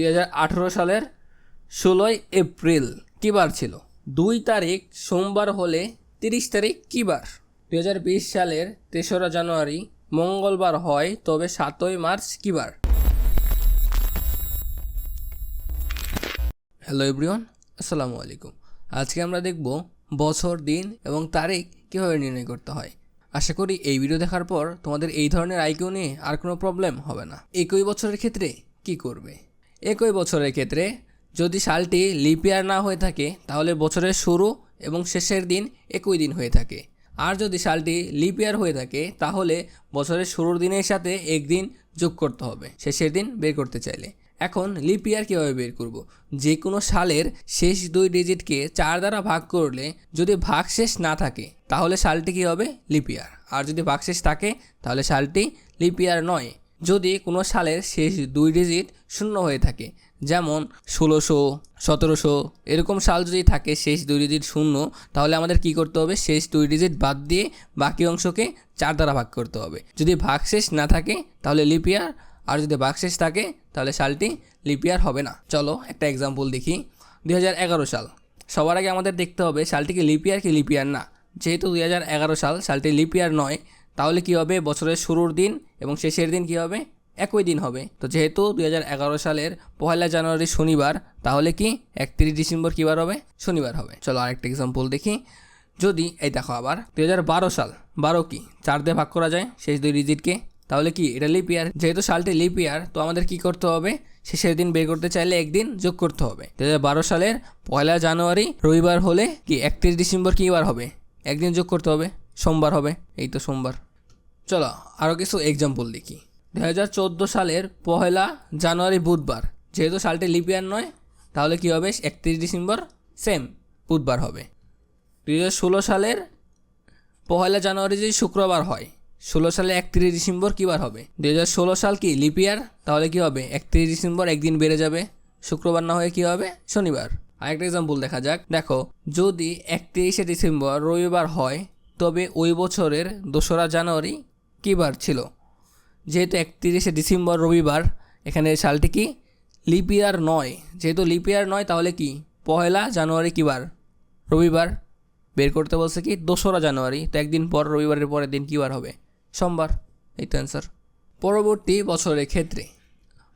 দুই হাজার আঠেরো সালের ষোলোই এপ্রিল কী বার ছিল? দুই তারিখ সোমবার হলে তিরিশ তারিখ কী বার দু হাজার বিশ সালের তেসরা জানুয়ারি মঙ্গলবার হয়, তবে সাতই মার্চ কী বার হ্যালো এভরিওয়ান, আসসালামু আলাইকুম। আজকে আমরা দেখব বছর, দিন এবং তারিখ কীভাবে নির্ণয় করতে হয়। আশা করি এই ভিডিও দেখার পর তোমাদের এই ধরনের আইকিউ নিয়ে আর কোনো প্রবলেম হবে না। একই বছরের ক্ষেত্রে কি করবে? একই বছরের ক্ষেত্রে যদি সালটি লিপ ইয়ার না হয়ে থাকে, তাহলে বছরের শুরু এবং শেষের দিন একই দিন হয়ে থাকে। আর যদি সালটি লিপ ইয়ার হয়ে থাকে, তাহলে বছরের শুরুর দিনের সাথে একদিন যোগ করতে হবে, শেষের দিন বের করতে চাইলে। এখন লিপ ইয়ার কীভাবে বের করব? যে কোনো সালের শেষ দুই ডিজিটকে চার দ্বারা ভাগ করলে যদি ভাগশেষ না থাকে, তাহলে সালটি কী হবে? লিপ ইয়ার। আর যদি ভাগশেষ থাকে, তাহলে সালটি লিপ ইয়ার নয়। যদি কোনো সালের শেষ দুই ডিজিট শূন্য হয়ে থাকে, যেমন ষোলোশো, সতেরোশো, এরকম সাল যদি থাকে শেষ দুই ডিজিট শূন্য, তাহলে আমাদের কি করতে হবে? শেষ দুই ডিজিট বাদ দিয়ে বাকি অংশকে চার দ্বারা ভাগ করতে হবে। যদি ভাগশেষ না থাকে, তাহলে লিপিয়ার আর যদি ভাগশেষ থাকে, তাহলে সালটি লিপিয়ার হবে না। চলো একটা এক্সাম্পল দেখি। দুই হাজার এগারো সাল। সবার আগে আমাদের দেখতে হবে, সালটি লিপিয়ার কি লিপিয়ার না? যেহেতু দুই হাজার এগারো সাল, সালটি লিপিয়ার নয় তাহলে কি হবে? বছরের শুরুর দিন এবং শেষের দিন কি হবে? একই দিন হবে। তো যেহেতু দু হাজার এগারো সালের পয়লা জানুয়ারি শনিবার, তাহলে কি একত্রিশ ডিসেম্বর কী বার হবে? শনিবার হবে। চলো আরেকটা এক্সাম্পল দেখি। যদি, এই দেখো আবার দু হাজার বারো সাল, বারো কি? চার দিয়ে ভাগ করা যায়, শেষ দুই ডিজিটকে তাহলে কি, এটা লিপ ইয়ার যেহেতু সালটি লিপ ইয়ার তো আমাদের কি করতে হবে? শেষের দিন বের করতে চাইলে একদিন যোগ করতে হবে। দু বারো সালের পয়লা জানুয়ারি, রবিবার হলে কি একত্রিশ ডিসেম্বর কী বার হবে? একদিন যোগ করতে হবে। সোমবার হবে। এই তো সোমবার। চলো আরও কিছু এক্সাম্পল দেখি দু হাজার চোদ্দ সালের পহেলা জানুয়ারি বুধবার, যেহেতু সালটি লিপিয়ার নয়, তাহলে কী হবে? একত্রিশ ডিসেম্বর সেম বুধবার হবে। দু হাজার ষোলো সালের পহেলা জানুয়ারি যদি শুক্রবার হয়, ষোলো সালে একত্রিশ ডিসেম্বর কী বার হবে? দু হাজার ষোলো সাল কি লিপিয়ার? তাহলে কী হবে? একত্রিশ ডিসেম্বর একদিন বেড়ে যাবে। শুক্রবার না হয়ে কী হবে? শনিবার। আরেকটা এক্সাম্পল দেখা যাক। দেখো, যদি একত্রিশে ডিসেম্বর রবিবার হয়, তবে ওই বছরের দোসরা জানুয়ারি কী বার ছিল? যেহেতু একত্রিশে ডিসেম্বর রবিবার, এখানে সালটি কি? লিপ ইয়ার নয়। যেহেতু লিপ ইয়ার নয়, তাহলে কি? পহেলা জানুয়ারি কী বার রবিবার। বের করতে বলছে কি? দোসরা জানুয়ারি। তো একদিন পর রবিবারের পরের দিন কী বার হবে? সোমবার। এই তো অ্যান্সার পরবর্তী বছরের ক্ষেত্রে।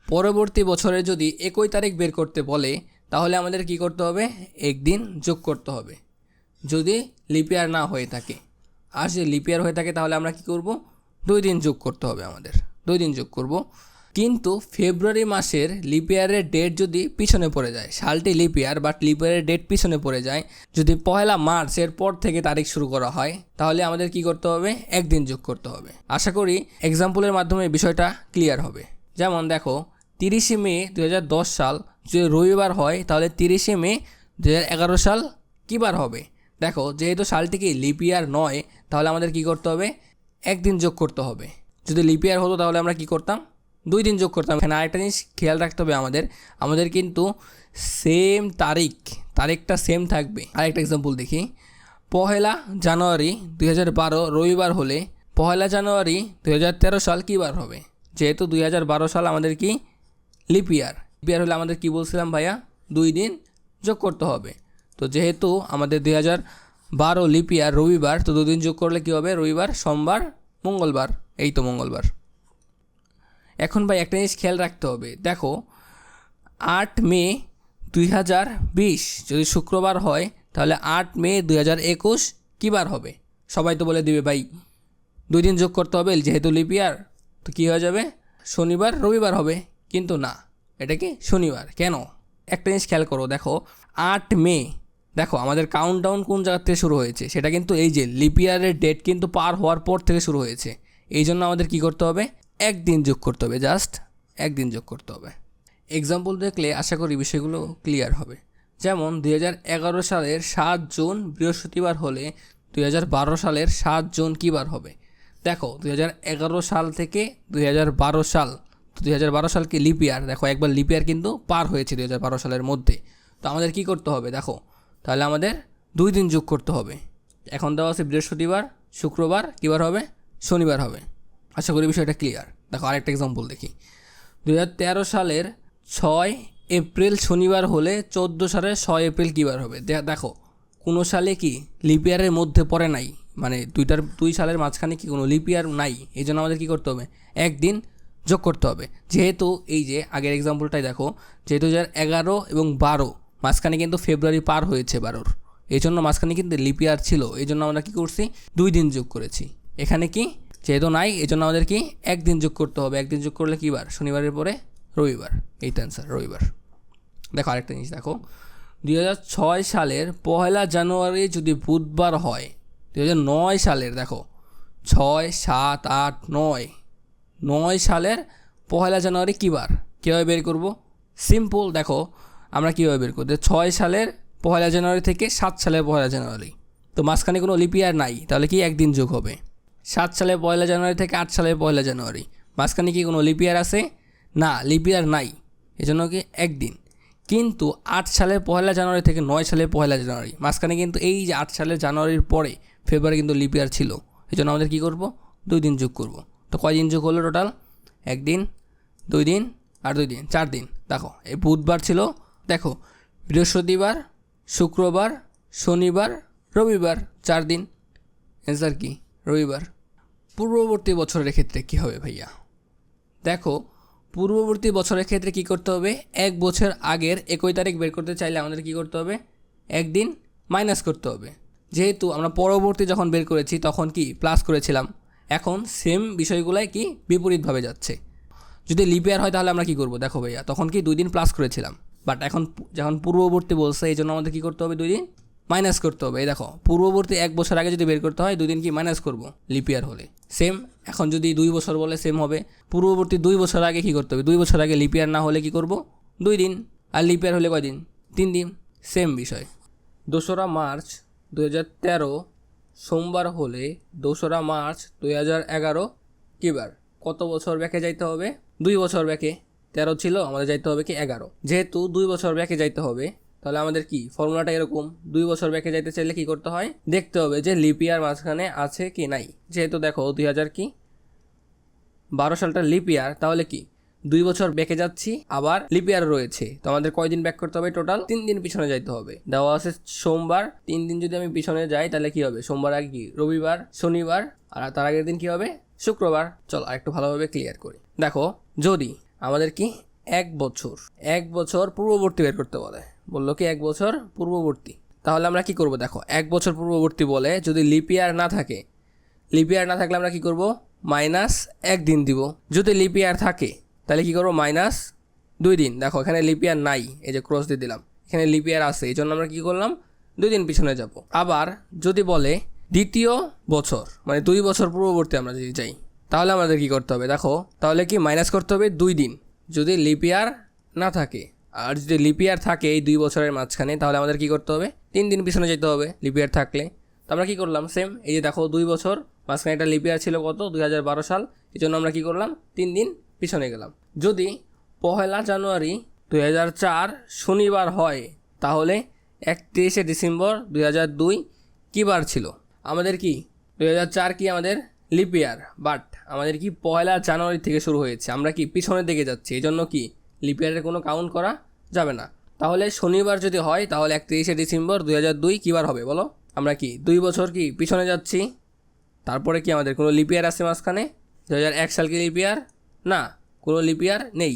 পরবর্তী বছরে যদি একই তারিখ বের করতে বলে, তাহলে আমাদের কি করতে হবে? একদিন যোগ করতে হবে। যদি লিপিয়ার না হয়ে থাকে। আর যদি লিপিয়ার হয়ে থাকে, তাহলে আমরা কি করব? দুই দিন যোগ করতে হবে আমাদের। দুই দিন যোগ করব। কিন্তু ফেব্রুয়ারি মাসের লিপিয়ারের ডেট যদি পিছনে পড়ে যায়, সালটি লিপিয়ার বাট লিপিয়ারের ডেট পিছনে পড়ে যায়, যদি পয়লা মার্চের পর থেকে তারিখ শুরু করা হয়, তাহলে আমাদের কি করতে হবে? একদিন যোগ করতে হবে। আশা করি এক্সাম্পলের মাধ্যমে বিষয়টা ক্লিয়ার হবে। যেমন দেখো, তিরিশে মে দু হাজার দশ সাল যদি রবিবার হয়, তাহলে তিরিশে মে দু হাজার এগারো সাল কী বার হবে? দেখো, যেহেতু সালটি কি লিপিয়ার নয়, তাহলে আমাদের কি করতে হবে? একদিন যোগ করতে হবে। যদি লিপিয়ার হতো তাহলে আমরা কি করতাম? দুই দিন যোগ করতাম। এখানে আরেকটা জিনিস খেয়াল রাখতে হবে আমাদের। আমাদের কিন্তু সেম তারিখ, তারিখটা সেম থাকবে। আরেকটা এক্সাম্পল দেখি। পহেলা জানুয়ারি দু হাজার বারো রবিবার হলে পহেলা জানুয়ারি দু হাজার তেরো সাল কী বার হবে? যেহেতু দুই হাজার বারো সাল আমাদের কি? লিপ ইয়ার লিপ ইয়ার হলে আমাদের কি বলছিলাম ভাইয়া? দুই দিন যোগ করতে হবে। তো যেহেতু আমাদের দুই বারো লিপ ইয়ার রবিবার, তো দুদিন যোগ করলে কী হবে? রবিবার, সোমবার, মঙ্গলবার। এই তো মঙ্গলবার। এখন ভাই একটা জিনিস খেয়াল রাখতে হবে। দেখো, আট মে দুই হাজার বিশ, যদি শুক্রবার হয়, তাহলে আট মে দুই হাজার একুশ কী বার হবে? সবাই তো বলে দিবে ভাই, দুই দিন যোগ করতে হবে, যেহেতু লিপিয়ার তো কী হয়ে যাবে? শনিবার, রবিবার হবে। কিন্তু না, এটা কি শনিবার? কেন? একটা জিনিস খেয়াল করো, দেখো, আট মে দেখো, আমাদের কাউন্টডাউন কোন জায়গার থেকে শুরু হয়েছে? সেটা কিন্তু এই যে লিপিয়ারের ডেট কিন্তু পার হওয়ার পর থেকে শুরু হয়েছে। এই জন্য আমাদের কী করতে হবে? একদিন যোগ করতে হবে জাস্ট একদিন যোগ করতে হবে। এক্সাম্পল দেখলে আশা করি বিষয়গুলো ক্লিয়ার হবে। যেমন দু হাজার এগারো সালের সাত জুন বৃহস্পতিবার হলে দুই হাজার বারো সালের সাত জুন কী বার হবে? দেখো, দুই হাজার এগারো সাল থেকে দুই বারো সাল। দুই সাল কি লিপিয়ার দেখো, একবার লিপিয়ার কিন্তু পার হয়েছে দু হাজার বারো সালের মধ্যে। তো আমাদের কি করতে হবে? দেখো তাহলে আমাদের দুই দিন যোগ করতে হবে। এখন দেওয়া আছে বৃহস্পতিবার, শুক্রবার কী বার হবে? শনিবার হবে। আশা করি বিষয়টা ক্লিয়ার দেখো আরেকটা এক্সাম্পল দেখি। দু হাজার তেরো সালের ছয় এপ্রিল শনিবার হলে চোদ্দ সালের ছয় এপ্রিল কী বার হবে দেখো, কোনো সালে কি লিপিয়ারের মধ্যে পড়ে নাই? মানে দুইটার, দুই সালের মাঝখানে কি কোনো লিপিয়ার নাই? এই জন্য আমাদের কী করতে হবে? একদিন যোগ করতে হবে। যেহেতু এই যে আগের এক্সাম্পলটাই দেখো, যেহেতু যার এগারো এবং বারো মাঝখানে কিন্তু ফেব্রুয়ারি পার হয়েছে বারোর। এই জন্য মাঝখানে কিন্তু লিপিয়ার ছিল। এই জন্য আমরা কী করছি? দুই দিন যোগ করেছি। এখানে কি? যেহেতু নাই এই জন্য আমাদের কি? একদিন যোগ করতে হবে। একদিন যোগ করলে কী বার? শনিবারের পরে রবিবার। এই তো অ্যান্সার রবিবার। দেখো আরেকটা জিনিস, দেখো। দুই হাজার ছয় সালের পয়লা জানুয়ারি যদি বুধবার হয়, দুই হাজার নয় সালের, দেখো, ছয়, সাত, আট, নয়। নয় সালের পয়লা জানুয়ারি কী বার? কীভাবে বের করব? সিম্পল দেখো আমরা কীভাবে বের করব? যে ছয় সালের পয়লা জানুয়ারি থেকে সাত সালের পয়লা জানুয়ারি। তো মাঝখানে কোনো লিপিয়ার নাই, তাহলে কি একদিন যোগ হবে? সাত সালের পয়লা জানুয়ারি থেকে আট সালের পয়লা জানুয়ারি। মাঝখানে কি কোনো লিপিয়ার আছে? না লিপিয়ার নাই। এজন্য কি একদিন। কিন্তু আট সালের পয়লা জানুয়ারি থেকে নয় সালের পয়লা জানুয়ারি। মাঝখানে কিন্তু এই যে আট সালের জানুয়ারির পরে ফেব্রুয়ারি কিন্তু লিপিয়ার ছিল। এই জন্য আমাদের কী করব? দুই দিন যোগ করব। তো কয়দিন যোগ হলো টোটাল একদিন, দুই দিন আর দুই দিন, চার দিন। দেখো, এই বুধবার ছিল দেখো, বৃহস্পতিবার, শুক্রবার, শনিবার, রবিবার, চার দিন। অ্যান্সার কি? রবিবার। পূর্ববর্তী বছরের ক্ষেত্রে কী হবে ভাইয়া? দেখো, পূর্ববর্তী বছরের ক্ষেত্রে কি করতে হবে? এক বছর আগের একই তারিখ বের করতে চাইলে আমাদের কি করতে হবে? একদিন মাইনাস করতে হবে। যেহেতু আমরা পরবর্তী যখন বের করেছি, তখন কি প্লাস করেছিলাম? এখন সেম বিষয়গুলাই কি বিপরীতভাবে যাচ্ছে। যদি লিপিয়ার হয় তাহলে আমরা কি করব? দেখো ভাইয়া, তখন কি দুই দিন প্লাস করেছিলাম। বাট এখন যখন পূর্ববর্তী বলছে এই জন্য আমাদের কী করতে হবে? দুই দিন মাইনাস করতে হবে। এই দেখো, পূর্ববর্তী এক বছর আগে যদি বের করতে হয়, দুই দিন কি মাইনাস করব? লিপিয়ার হলে। সেম এখন যদি দুই বছর বলে সেম হবে। পূর্ববর্তী দুই বছর আগে কি করতে হবে? দুই বছর আগে লিপিয়ার না হলে কি করব? দুই দিন। আর লিপিয়ার হলে কয়দিন? তিন দিন। সেম বিষয়। দোসরা মার্চ দু তেরো, সোমবার হলে দোসরা মার্চ দুই হাজার এগারো, কিবার? কত বছর ব্যাকে যাইতে হবে? দুই বছর ব্যাকে। তেরো ছিল, আমাদের যাইতে হবে কি এগারো। যেহেতু দুই বছর ব্যাকে যাইতে হবে, তাহলে আমাদের কি ফর্মুলাটা এরকম? দুই বছর ব্যাকে যাইতে চাইলে কি করতে হয়? দেখতে হবে যে লিপিয়ার মাঝখানে আছে কি নাই। যেহেতু দেখো দুই হাজার কি? বারো সালটা লিপিয়ার তাহলে কি? দুই বছর ব্যাকে যাচ্ছি, আবার লিপ ইয়ার রয়েছে। তো আমাদের কয়দিন ব্যাক করতে হবে টোটাল তিন দিন পিছনে যাইতে হবে। দেওয়া আছে সোমবার, তিন দিন যদি আমি পিছনে যাই, তাহলে কি হবে? সোমবার আগে কি? রবিবার, শনিবার, আর তার আগের দিন কি হবে? শুক্রবার। চল আরেকটু ভালোভাবে ক্লিয়ার করি। দেখো, যদি আমাদের কি? এক বছর। এক বছর পূর্ববর্তী বের করতে বলে। বলল কি, এক বছর পূর্ববর্তী। তাহলে আমরা কি করব? দেখো, এক বছর পূর্ববর্তী বলে যদি লিপিয়ার না থাকে লিপিয়ার না থাকলে আমরা কি করব? মাইনাস এক দিন দিব। যদি লিপিয়ার থাকে, তাহলে কি করব? মাইনাস দুই দিন। দেখো, এখানে লিপিয়ার নাই, এই যে ক্রস দিয়ে দিলাম। এখানে লিপিয়ার আছে, এই জন্য আমরা কি করলাম? দুই দিন পিছনে যাব। আবার যদি বলে দ্বিতীয় বছর মানে দুই বছর পূর্ববর্তী আমরা যদি যাই তাহলে আমাদের কি করতে হবে? দেখো, তাহলে কি মাইনাস করতে হবে দুই দিন। যদি লিপিয়ার না থাকে, আর যদি লিপিয়ার থাকে এই দুই বছরের মাঝখানে, তাহলে আমাদের কি করতে হবে? তিন দিন পিছনে যেতে হবে লিপিয়ার থাকলে। তো আমরা কী করলাম? সেম এই যে দেখো, দুই বছর, মাঝখানে একটা লিপিয়ার ছিল কত? দুই হাজার বারো সাল। এই জন্য আমরা কী করলাম? তিন দিন পিছনে গেলাম। যদি পহেলা জানুয়ারি দুই হাজার চার শনিবার হয়, তাহলে একত্রিশে ডিসেম্বর দুই হাজার দুই কী বার ছিল? আমাদের কি? দুই হাজার চার কি আমাদের লিপিয়ার বাট আমাদের কি পয়লা জানুয়ারি থেকে শুরু হয়েছে। আমরা কি পিছনের দিকে যাচ্ছি এই জন্য কি লিপিয়ারের কোনো কাউন্ট করা যাবে না? তাহলে শনিবার যদি হয়, তাহলে একত্রিশে ডিসেম্বর দুই হাজার দুই কী বার হবে বলো? আমরা কি দুই বছর কি পিছনে যাচ্ছি? তারপরে কি আমাদের কোনো লিপিয়ার আছে মাঝখানে? দু হাজার এক সাল কি লিপিয়ার না, কোনো লিপিয়ার নেই।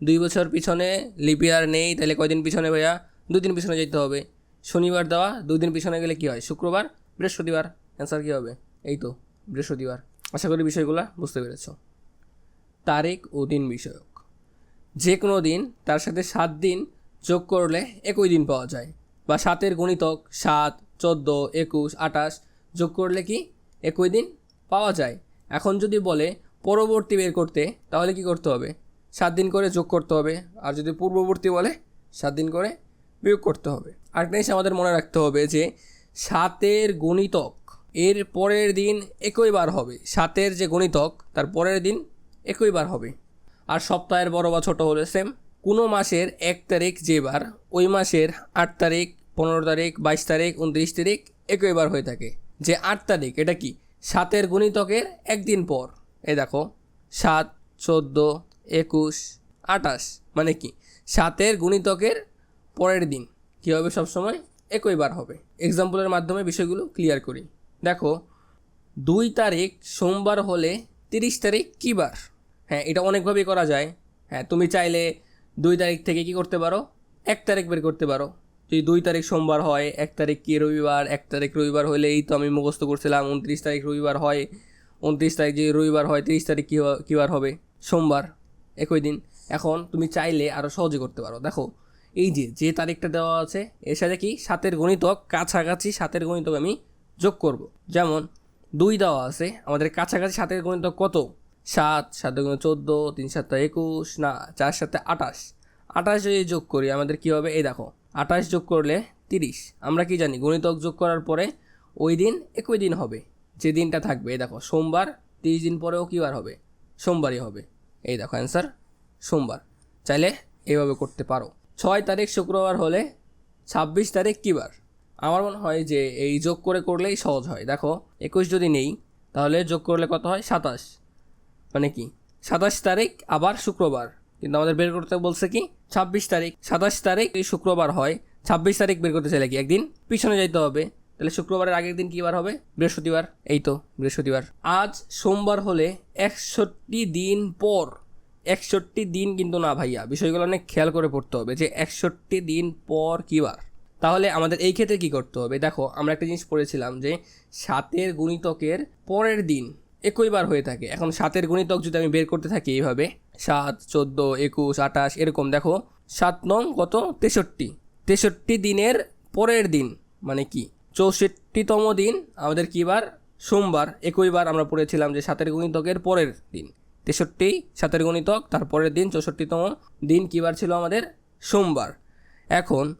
দুই বছর পিছনে লিপিয়ার নেই, তাহলে কয়দিন পিছনে ভাইয়া? দুই দিন পিছনে যেতে হবে। শনিবার দেওয়া দুই দিন পিছনে গেলে কি হয়? শুক্রবার, বৃহস্পতিবার। অ্যান্সার কী হবে? এই তো, বৃহস্পতিবার। আশা করি বিষয়গুলো বুঝতে পেরেছ। তারিখ ও দিন বিষয়ক। যে কোনো দিন তার সাথে সাত দিন যোগ করলে একই দিন পাওয়া যায়। বা সাতের গণিতক সাত, চোদ্দ, একুশ, আঠাশ যোগ করলে কি একই দিন পাওয়া যায়? এখন যদি বলে পরবর্তী বের করতে, তাহলে কি করতে হবে? সাত দিন করে যোগ করতে হবে। আর যদি পূর্ববর্তী বলে, সাত দিন করে বিয়োগ করতে হবে। আরেকটা জিনিস আমাদের মনে রাখতে হবে যে সাতের গণিতক এর পরের দিন একই বার হবে। সাতের যে গণিতক, তার পরের দিন একই বার হবে। আর সপ্তাহের বড় বা ছোট হলে সেম কোনো মাসের এক তারিখ যে বার, ওই মাসের আট তারিখ, পনেরো তারিখ, বাইশ তারিখ, উনত্রিশ তারিখ একই বার হয়ে থাকে। যে আট তারিখ, এটা কি? সাতের গণিতকের একদিন পর। এই দেখো, সাত, চোদ্দ, একুশ আটাশ মানে কি? সাতের গুণিতকের পরের দিন। কী হবে সবসময়? একই বার হবে। এক্সাম্পলের মাধ্যমে বিষয়গুলো ক্লিয়ার করি। দেখো, দুই তারিখ সোমবার হলে তিরিশ তারিখ কী বার? হ্যাঁ এটা অনেকভাবেই করা যায়। হ্যাঁ তুমি চাইলে দুই তারিখ থেকে কি করতে পারো? এক তারিখ বের করতে পারো। যদি দুই তারিখ সোমবার হয়, এক তারিখ কি রবিবার, এক তারিখ রবিবার হলে এই তো আমি মুখস্থ করছিলাম, উনত্রিশ তারিখ রবিবার হয়, উনত্রিশ তারিখ যে রবিবার হয়, তিরিশ তারিখ কী কী বার হবে? সোমবার, একই দিন। এখন তুমি চাইলে আরও সহজে করতে পারো। দেখো, এই যে যে তারিখটা দেওয়া আছে, এর সাথে কি সাতের গণিতক কাছাকাছি সাতের গণিতক আমি যোগ করব। যেমন, দুই দেওয়া আছে, আমাদের কাছাকাছি সাতের গণিতক কত? সাত সাত গুণ চোদ্দ, তিন সাতটা একুশ, না, চার সাথে আঠাশ। আঠাশ যদি যোগ করি, আমাদের কী হবে? এই দেখো, আঠাশ যোগ করলে তিরিশ। আমরা কি জানি, গণিতক যোগ করার পরে ওই দিন একই দিন হবে, যে দিনটা থাকবে। এই দেখো, সোমবার, তিরিশ দিন পরেও কী বার হবে? সোমবারই হবে। এই দেখো অ্যান্সার সোমবার। চাইলে এইভাবে করতে পারো। ছয় তারিখ শুক্রবার হলে ছাব্বিশ তারিখ কী বার? আমার মনে হয় যে এই যোগ করে করলেই সহজ হয়। দেখো, একুশ যদি নেই, তাহলে যোগ করলে কত হয়? সাতাশ। মানে কি? সাতাশ তারিখ আবার শুক্রবার। কিন্তু আমাদের বের করতে বলছে কি? ছাব্বিশ তারিখ। সাতাশ তারিখ এই শুক্রবার হয়, ছাব্বিশ তারিখ বের করতে চাইলে কি একদিন? পিছনে যাইতে হবে। তাহলে শুক্রবারের আগের দিন কী বার হবে? বৃহস্পতিবার। এই তো, বৃহস্পতিবার। আজ সোমবার হলে একষট্টি দিন পর, একষট্টি দিন কিন্তু না ভাইয়া, বিষয়গুলো অনেক খেয়াল করে পড়তে হবে যে একষট্টি দিন পর কী বার? তাহলে আমাদের এই ক্ষেত্রে কী করতে হবে? দেখো, আমরা একটা জিনিস পড়েছিলাম যে সাতের গুণিতকের পরের দিন একই বার হয়ে থাকে। এখন সাতের গুণিতক যদি আমি বের করতে থাকি এইভাবে, সাত, চোদ্দ, একুশ, আঠাশ, এরকম, দেখো, সাত নং কত? তেষট্টি। তেষট্টি দিনের পরের দিন মানে কি? চৌষট্টিতম দিন, আমাদের কী বার? সোমবার। একই বার আমরা পড়েছিলাম যে সাতের গুণিতকের পরের দিন। তেষট্টি, সাতের গণিতক তারপরের দিন, চৌষট্টিতম দিন কী বার ছিল আমাদের? সোমবার। এখন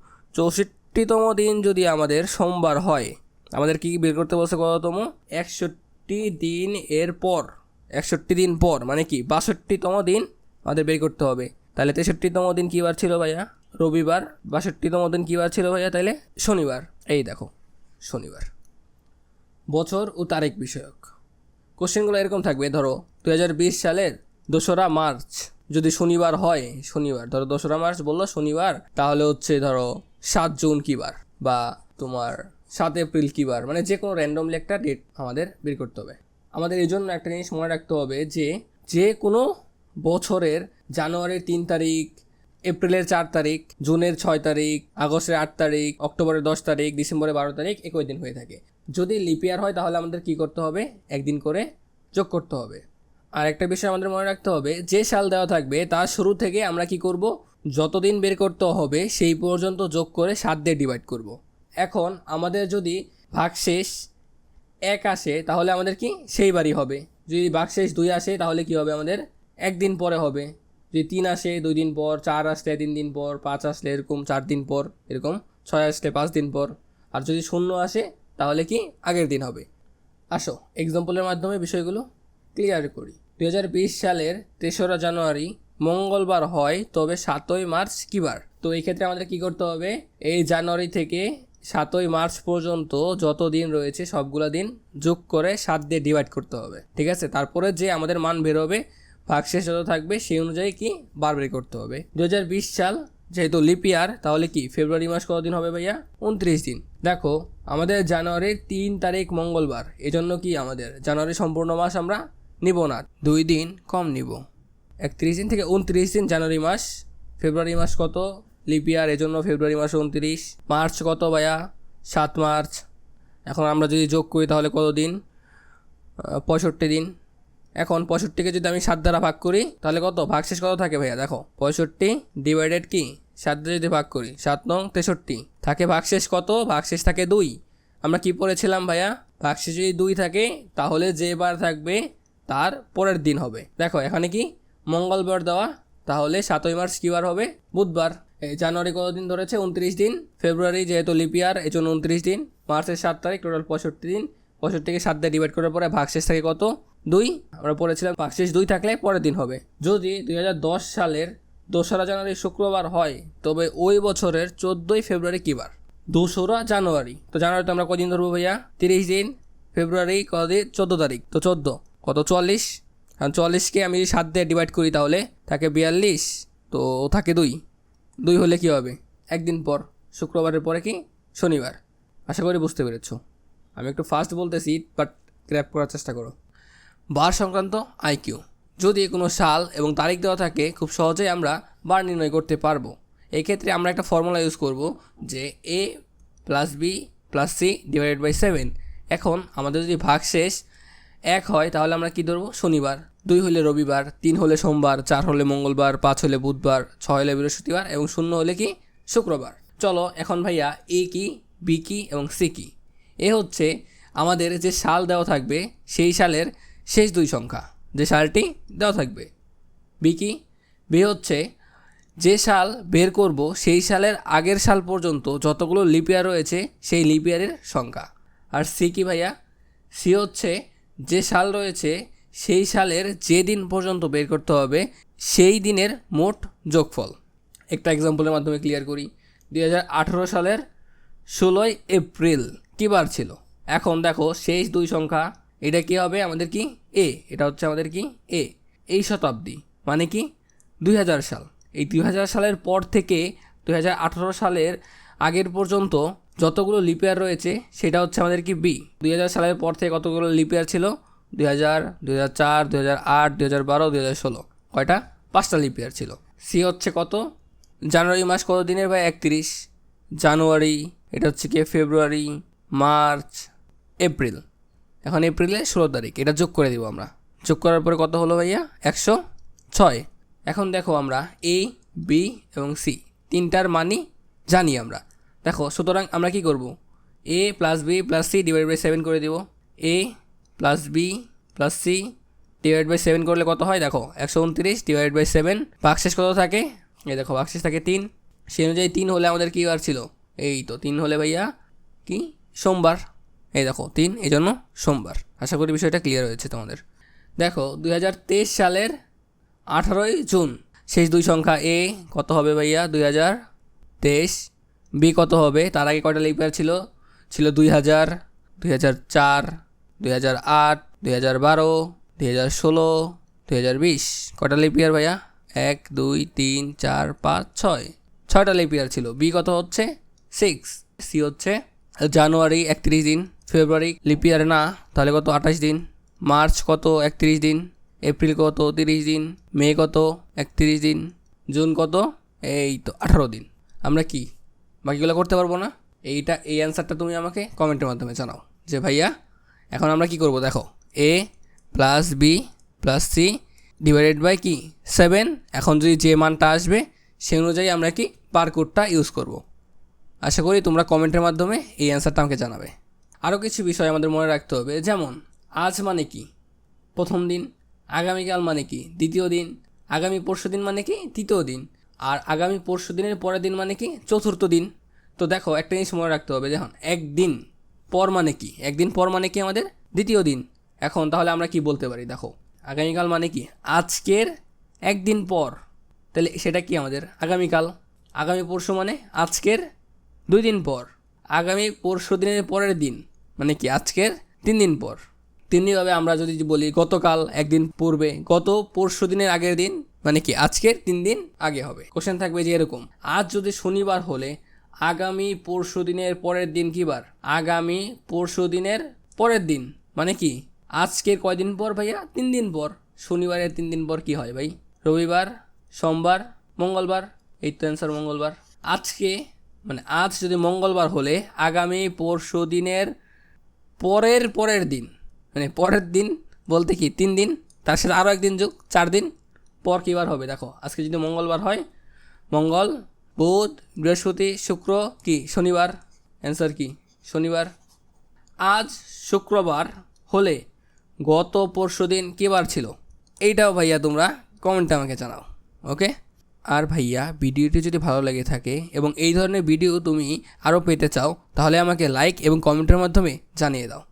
চৌষট্টিতম দিন যদি আমাদের সোমবার হয়, আমাদের কি বের করতে বলছে কততম? একষট্টি দিন এর পর, একষট্টি দিন পর মানে কি? বাষট্টিতম দিন আমাদের বের করতে হবে। তাহলে তেষট্টিতম দিন কী বার ছিল ভাইয়া? রবিবার। বাষট্টিতম দিন কী বার ছিল ভাইয়া তাহলে শনিবার। এই দেখো, শনিবার। বছর ও তারিখ বিষয়ক। কোশ্চেনগুলো এরকম থাকবে, ধরো দু হাজার বিশ সালের দোসরা মার্চ যদি শনিবার হয়, শনিবার, ধরো দোসরা মার্চ বলল শনিবার, তাহলে হচ্ছে ধরো সাত জুন কী বার বা তোমার সাত এপ্রিল কী বার মানে যে কোনো র্যান্ডমলি একটা ডেট আমাদের বের করতে হবে। আমাদের এই জন্য একটা জিনিস মনে রাখতে হবে যে যে কোনো বছরের জানুয়ারির তিন তারিখ, এপ্রিলের চার তারিখ, জুনের ছয় তারিখ, আগস্টের আট তারিখ, অক্টোবরের দশ তারিখ, ডিসেম্বরের বারো তারিখ একই দিন হয়ে থাকে। যদি লিপিয়ার হয় তাহলে আমাদের কি করতে হবে? একদিন করে যোগ করতে হবে। আর একটা বিষয় আমাদের মনে রাখতে হবে, যে সাল দেওয়া থাকবে তার শুরু থেকে আমরা কি করব? যতদিন বের করতে হবে, সেই পর্যন্ত যোগ করে সাত দিয়ে ডিভাইড করব। এখন আমাদের যদি ভাগশেষ এক আসে, তাহলে আমাদের কি? সেই বারই হবে। যদি ভাগশেষ দুই আসে, তাহলে কি হবে আমাদের? একদিন পরে হবে। যদি তিন আসে, দুই দিন পর, চার আসলে তিন দিন পর, পাঁচ আসলে এরকম চার দিন পর, এরকম ছয় আসলে পাঁচ দিন পর। আর যদি শূন্য আসে, তাহলে কি? আগের দিন হবে। আসো এক্সাম্পলের মাধ্যমে বিষয়গুলো ক্লিয়ার করি। দু হাজার বিশ সালের তেসরা জানুয়ারি মঙ্গলবার হয়, তবে সাতই মার্চ কী বার তো এই ক্ষেত্রে আমাদের কি করতে হবে? এই জানুয়ারি থেকে সাতই মার্চ পর্যন্ত যত দিন রয়েছে, সবগুলো দিন যোগ করে সাত দিয়ে ডিভাইড করতে হবে। ঠিক আছে? তারপরে যে আমাদের মান বেরোবে ভাগশেষ যত থাকবে, সেই অনুযায়ী কি বার বের করতে হবে। দু হাজার বিশ সাল যেহেতু লিপ ইয়ার তাহলে কি ফেব্রুয়ারি মাস কতদিন হবে ভাইয়া? উনত্রিশ দিন। দেখো, আমাদের জানুয়ারির তিন তারিখ মঙ্গলবার, এজন্য কি আমাদের জানুয়ারি সম্পূর্ণ মাস আমরা নিব না, দুই দিন কম নিব। একত্রিশ দিন থেকে উনত্রিশ দিন, জানুয়ারি মাস। ফেব্রুয়ারি মাস কত? লিপ ইয়ার এজন্য ফেব্রুয়ারি মাস উনত্রিশ। মার্চ কত ভাইয়া? সাত মার্চ। এখন আমরা যদি যোগ করি তাহলে কত দিন? পঁয়ষট্টি দিন। এখন পঁয়ষট্টিকে যদি আমি সাত দ্বারা ভাগ করি, তাহলে কত? ভাগশেষ কত থাকে ভাইয়া? দেখো, পঁয়ষট্টি ডিভাইডেড কি? সাত দিয়ে যদি ভাগ করি, সাত নং তেষট্টি। থাকে ভাগশেষ কত? ভাগশেষ থাকে দুই। আমরা কি পড়েছিলাম ভাইয়া? ভাগশেষ যদি দুই থাকে, তাহলে যে বার থাকবে, তার পরের দিন হবে। দেখো, এখানে কি? মঙ্গলবার দেওয়া, তাহলে সাতই মার্চ কী বার হবে? বুধবার। জানুয়ারি কতদিন ধরেছে? উনত্রিশ দিন। ফেব্রুয়ারি যেহেতু লিপিয়ার এই জন্য উনত্রিশ দিন। মার্চের সাত তারিখ টোটাল পঁয়ষট্টি দিন। পঁয়ষট্টিকে সাত দিয়ে ডিভাইড করার পরে ভাগশেষ থাকে কত? দুই। আমরা পড়েছিলাম ভাগশেষ দুই থাকলে পরের দিন হবে। যদি দুই হাজার দশ সালের দোসরা জানুয়ারি শুক্রবার হয়, তবে ওই বছরের চোদ্দোই ফেব্রুয়ারি কী বার? দোসরা জানুয়ারি। তো জানুয়ারিতে আমরা কদিন ধরবো ভাইয়া? তিরিশ দিন। ফেব্রুয়ারি কদিন? চোদ্দ তারিখ। তো চোদ্দ। কত? চুয়াল্লিশ। কারণ চুয়াল্লিশকে আমি যদি সাত দিয়ে ডিভাইড করি তাহলে, থাকে বিয়াল্লিশ, তো থাকে দুই। দুই হলে কি হবে? একদিন পর, শুক্রবারের পরে কি? শনিবার। আশা করি বুঝতে পেরেছ। আমি একটু ফাস্ট বলতেছি বাট গ্র্যাপ করার চেষ্টা করো। বার সংক্রান্ত আইকিউ যদি কোনো সাল এবং তারিখ দেওয়া থাকে, খুব সহজেই আমরা বার নির্ণয় করতে পারব। এই ক্ষেত্রে আমরা একটা ফর্মুলা ইউজ করব যে A plus B plus C divided by seven এখন আমাদের যদি ভাগ শেষ এক হয়, তাহলে আমরা কি ধরবো? শনিবার। দুই হলে রবিবার, তিন হলে সোমবার, চার হলে মঙ্গলবার, পাঁচ হলে বুধবার, ছয় হলে বৃহস্পতিবার এবং শূন্য হলে কি? শুক্রবার। চলো এখন ভাইয়া এ কি, বি কি এবং সি কি? এ হচ্ছে আমাদের যে সাল দেওয়া থাকবে, সেই সালের শেষ দুই সংখ্যা। যে সালটি দেওয়া থাকবে, বি কি? বি হচ্ছে যে সাল বের করব, সেই সালের আগের সাল পর্যন্ত যতগুলো লিপিয়ার রয়েছে, সেই লিপিয়ারের সংখ্যা। আর সি কি ভাইয়া? সি হচ্ছে যে সাল রয়েছে সেই সালের যে দিন পর্যন্ত বের করতে হবে, সেই দিনের মোট যোগফল। একটা এক্সাম্পলের মাধ্যমে ক্লিয়ার করি। দুই হাজার আঠেরো সালের ষোলোই এপ্রিল কী বার ছিল? এখন দেখো, শেষ দুই সংখ্যা, এটা কি হবে? আমাদের কি? এ এটা হচ্ছে আমাদের কি? এ এই শতাব্দী মানে কি? দুই হাজার সাল। এই দুই হাজার সালের পর থেকে দুই হাজার আঠারো সালের আগের পর্যন্ত যতগুলো লিপিয়ার রয়েছে, সেটা হচ্ছে আমাদের কি? বি দুই হাজার সালের পর থেকে কতগুলো লিপিয়ার ছিল? দুই হাজার দুই হাজার চার, দুই হাজার আট, দুই হাজার বারো হাজার ষোলো। কয়টা? পাঁচটা লিপিয়ার ছিল। সি হচ্ছে কত? জানুয়ারি মাস কত দিনের ভাই? একত্রিশ। জানুয়ারি, এটা হচ্ছে কি? February, March, April. এখন এপ্রিলে ষোলো তারিখ। এটা যোগ করে দিব আমরা। যোগ করার পরে কত হলো ভাইয়া? একশো ছয়। এখন দেখো আমরা এ বি এবং সি তিনটার মানই জানি আমরা। দেখো, সুতরাং আমরা কি করব? A plus B plus C divide by seven করে দিব। A plus B plus C divide by seven করলে কত হয়? দেখো, একশো উনত্রিশ ডিভাইড বাই সেভেন ভাগশেষ কত থাকে? এই দেখো, ভাগশেষ থাকে তিন। সেই অনুযায়ী তিন হলে আমাদের কী বার ছিল? এই তো, তিন হলে ভাইয়া কি? সোমবার। এই দেখো, তিন, এই জন্য সোমবার। আশা করি বিষয়টা ক্লিয়ার হয়েছে তোমাদের। দেখো, দুই হাজার তেইশ সালের আঠারোই জুন, শেষ দুই সংখ্যা এ কত হবে ভাইয়া? দুই হাজার তেইশ। বি কত হবে? তার আগে কয়টা লিপিয়ার ছিল? ছিল দুই হাজার দুই হাজার চার দুই হাজার আট, দুই হাজার বারো, দুই হাজার ষোলো, দুই হাজার বিশ। কয়টা লিপিয়ার ভাইয়া? এক, দুই, তিন, চার, পাঁচ, ছয়। ছয়টা লিপিয়ার ছিল। বি কত হচ্ছে? সিক্স সি হচ্ছে জানুয়ারি একত্রিশ দিন। ফেব্রুয়ারি লিপিয়ার না, তাহলে কত? আঠাশ দিন। মার্চ কত? একত্রিশ দিন। এপ্রিল কত? তিরিশ দিন। মে কত? একত্রিশ দিন। জুন কত? এই তো আঠারো দিন। আমরা কি? বাকিগুলো করতে পারব না? এইটা, এই অ্যান্সারটা তুমি আমাকে কমেন্টের মাধ্যমে জানাও। যে ভাইয়া এখন আমরা কি করব, দেখো? A plus B plus C divided by কি? সেভেন এখন যদি যে মানটা আসবে সে অনুযায়ী আমরা কি বারকোডটা ইউজ করব। আশা করি তোমরা কমেন্টের মাধ্যমে এই অ্যান্সারটা আমাকে জানাবে। আরও কিছু বিষয় আমাদের মনে রাখতে হবে, যেমন, আজ মানে কি? প্রথম দিন, আগামীকাল মানে কি? দ্বিতীয় দিন, আগামী পরশু দিন মানে কি? তৃতীয় দিন। আর আগামী পরশু দিনের পরের দিন মানে কি? চতুর্থ দিন। তো দেখো, একটা জিনিস মনে রাখতে হবে, দেখুন, একদিন পর মানে কি? একদিন পর মানে কি আমাদের? দ্বিতীয় দিন। এখন তাহলে আমরা কি বলতে পারি? দেখো, আগামীকাল মানে কি? আজকের একদিন পর। তাহলে সেটা কি আমাদের? আগামীকাল। আগামী পরশু মানে আজকের দুই দিন পর। আগামী পরশু দিনের পরের দিন মানে কি? আজকের তিন দিন পর। তেমনিভাবে আমরা যদি বলি গতকাল একদিন পূর্বে। গত পরশু দিনের আগের দিন মানে কি? আজকের তিন দিন আগে হবে। কোশ্চেন থাকবে যে এরকম। আজ যদি শনিবার হলে আগামী পরশু দিনের পরের দিন কি বার? আগামী পরশু দিনের পরের দিন। মানে কি? আজকের কয়দিন পর ভাইয়া? তিন দিন পর। শনিবারের তিন দিন পর কি হয় ভাই? রবিবার, সোমবার, মঙ্গলবার? এই তো অ্যান্সার মঙ্গলবার। আজকে মানে আজ যদি মঙ্গলবার হলে আগামী পরশু দিনের পরের পরের দিন। মানে পরের দিন বলতে কি? তিন দিন, তার সাথে আরও একদিন যোগ, চার দিন। পর কী বার হবে? দেখো, আজকে যদি মঙ্গলবার হয়, মঙ্গল বুধ, বৃহস্পতি, শুক্র কি? শনিবার? অ্যান্সার কি? শনিবার। আজ শুক্রবার হলে গত পরশু দিন কী বার ছিল? এইটাও ভাইয়া তোমরা কমেন্টে আমাকে জানাও ওকে আর ভাইয়া, ভিডিওটি যদি ভালো লেগে থাকে এবং এই ধরনের ভিডিও তুমি আরও পেতে চাও, তাহলে আমাকে লাইক এবং কমেন্টের মাধ্যমে জানিয়ে দাও।